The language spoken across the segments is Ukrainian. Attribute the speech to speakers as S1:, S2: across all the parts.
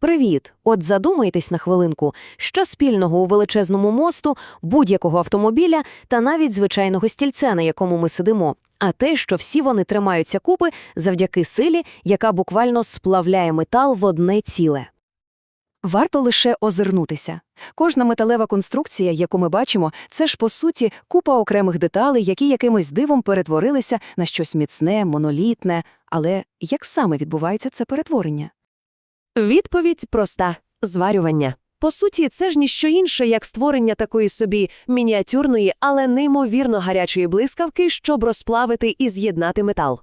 S1: Привіт! От задумайтесь на хвилинку, що спільного у величезному мосту, будь-якого автомобіля та навіть звичайного стільця, на якому ми сидимо. А те, що всі вони тримаються купи завдяки силі, яка буквально сплавляє метал в одне ціле.
S2: Варто лише озирнутися. Кожна металева конструкція, яку ми бачимо, це ж по суті купа окремих деталей, які якимось дивом перетворилися на щось міцне, монолітне. Але як саме відбувається це перетворення?
S3: Відповідь проста зварювання. По суті, це ж ніщо інше, як створення такої собі мініатюрної, але неймовірно гарячої блискавки, щоб розплавити і з'єднати метал.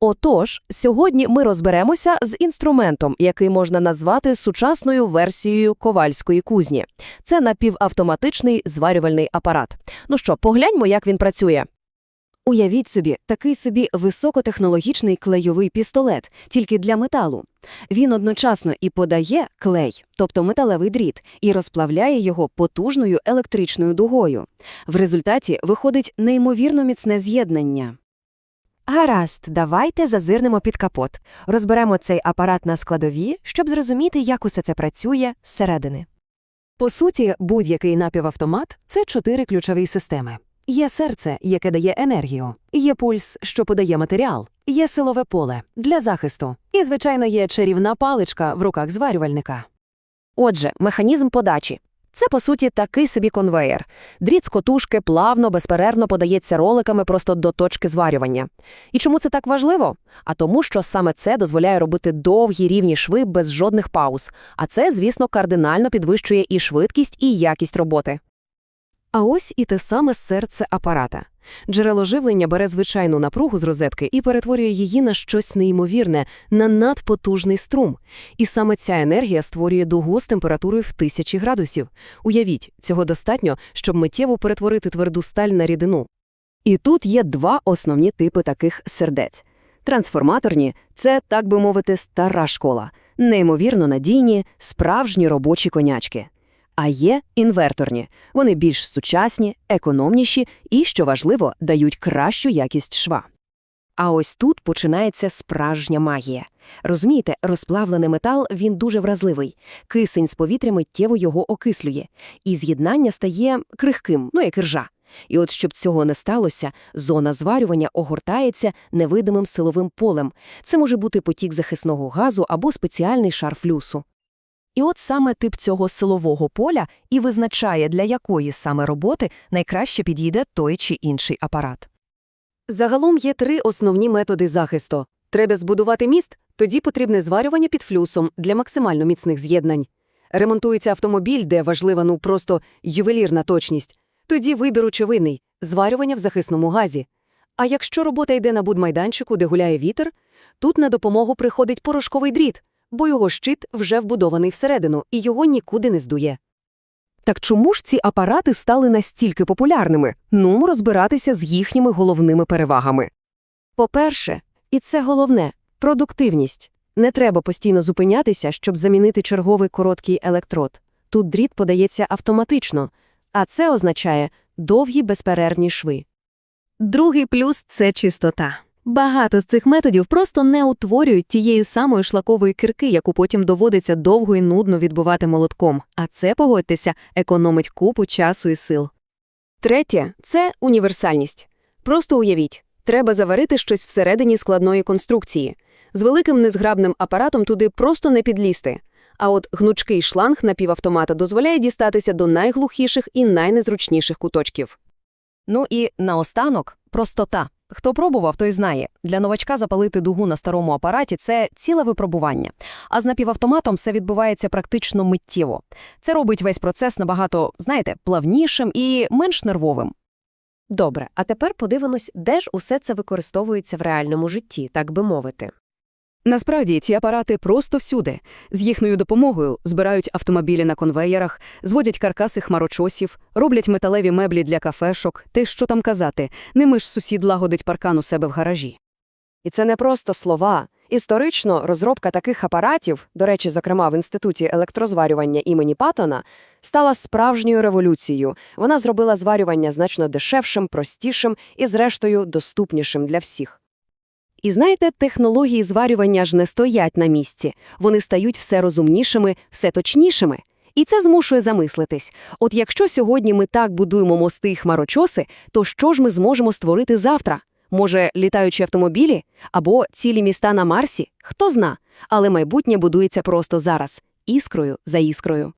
S3: Отож, сьогодні ми розберемося з інструментом, який можна назвати сучасною версією ковальської кузні. Це напівавтоматичний зварювальний апарат. Ну що, погляньмо, як він працює.
S1: Уявіть собі, такий собі високотехнологічний клейовий пістолет, тільки для металу. Він одночасно і подає клей, тобто металевий дріт, і розплавляє його потужною електричною дугою. В результаті виходить неймовірно міцне з'єднання.
S4: Гаразд, давайте зазирнемо під капот. Розберемо цей апарат на складові, щоб зрозуміти, як усе це працює зсередини.
S2: По суті, будь-який напівавтомат це чотири ключові системи. Є серце, яке дає енергію, є пульс, що подає матеріал, є силове поле для захисту, і, звичайно, є чарівна паличка в руках зварювальника.
S3: Отже, механізм подачі. Це, по суті, такий собі конвеєр. Дріт з котушки плавно, безперервно подається роликами просто до точки зварювання. І чому це так важливо? А тому, що саме це дозволяє робити довгі рівні шви без жодних пауз. А це, звісно, кардинально підвищує і швидкість, і якість роботи.
S2: А ось і те саме серце апарата. Джерело живлення бере звичайну напругу з розетки і перетворює її на щось неймовірне, на надпотужний струм. І саме ця енергія створює дугу з температурою в тисячі градусів. Уявіть, цього достатньо, щоб миттєво перетворити тверду сталь на рідину.
S5: І тут є два основні типи таких сердець. Трансформаторні це, так би мовити, стара школа, неймовірно надійні, справжні робочі конячки. А є інверторні. Вони більш сучасні, економніші і, що важливо, дають кращу якість шва.
S4: А ось тут починається справжня магія. Розумієте, розплавлений метал він дуже вразливий. Кисень з повітря миттєво його окислює, і з'єднання стає крихким, ну як ржа. І от щоб цього не сталося, зона зварювання огортається невидимим силовим полем. Це може бути потік захисного газу або спеціальний шар флюсу. І от саме тип цього силового поля і визначає, для якої саме роботи найкраще підійде той чи інший апарат.
S2: Загалом є три основні методи захисту. Треба збудувати міст, тоді потрібне зварювання під флюсом для максимально міцних з'єднань. Ремонтується автомобіль, де важлива ну просто ювелірна точність. Тоді вибір очевидний – зварювання в захисному газі. А якщо робота йде на будмайданчику, де гуляє вітер, тут на допомогу приходить порошковий дріт, бо його щит вже вбудований всередину і його нікуди не здує.
S3: Так чому ж ці апарати стали настільки популярними? Ну, розбиратися з їхніми головними перевагами. По-перше, і це головне – продуктивність. Не треба постійно зупинятися, щоб замінити черговий короткий електрод. Тут дріт подається автоматично, а це означає довгі безперервні шви.
S1: Другий плюс це чистота. Багато з цих методів просто не утворюють тієї самої шлакової кирки, яку потім доводиться довго і нудно відбувати молотком. А це, погодьтеся, економить купу часу і сил.
S2: Третє – це універсальність. Просто уявіть, треба заварити щось всередині складної конструкції. З великим незграбним апаратом туди просто не підлізти. А от гнучкий шланг напівавтомата дозволяє дістатися до найглухіших і найнезручніших куточків.
S4: Ну і наостанок простота. Хто пробував, той знає. Для новачка запалити дугу на старому апараті це ціле випробування. А з напівавтоматом все відбувається практично миттєво. Це робить весь процес набагато, знаєте, плавнішим і менш нервовим.
S3: Добре, а тепер подивимось, де ж усе це використовується в реальному житті, так би мовити.
S5: Насправді ці апарати просто всюди. З їхньою допомогою збирають автомобілі на конвеєрах, зводять каркаси хмарочосів, роблять металеві меблі для кафешок, те, що там казати, ними ж сусід лагодить паркан у себе в гаражі.
S6: І це не просто слова. Історично розробка таких апаратів, до речі, зокрема в інституті електрозварювання імені Паттона, стала справжньою революцією. Вона зробила зварювання значно дешевшим, простішим і, зрештою, доступнішим для всіх.
S5: І знаєте, технології зварювання ж не стоять на місці. Вони стають все розумнішими, все точнішими. І це змушує замислитись. От якщо сьогодні ми так будуємо мости і хмарочоси, то що ж ми зможемо створити завтра? Може, літаючі автомобілі? Або цілі міста на Марсі? Хто зна. Але майбутнє будується просто зараз. Іскрою за іскрою.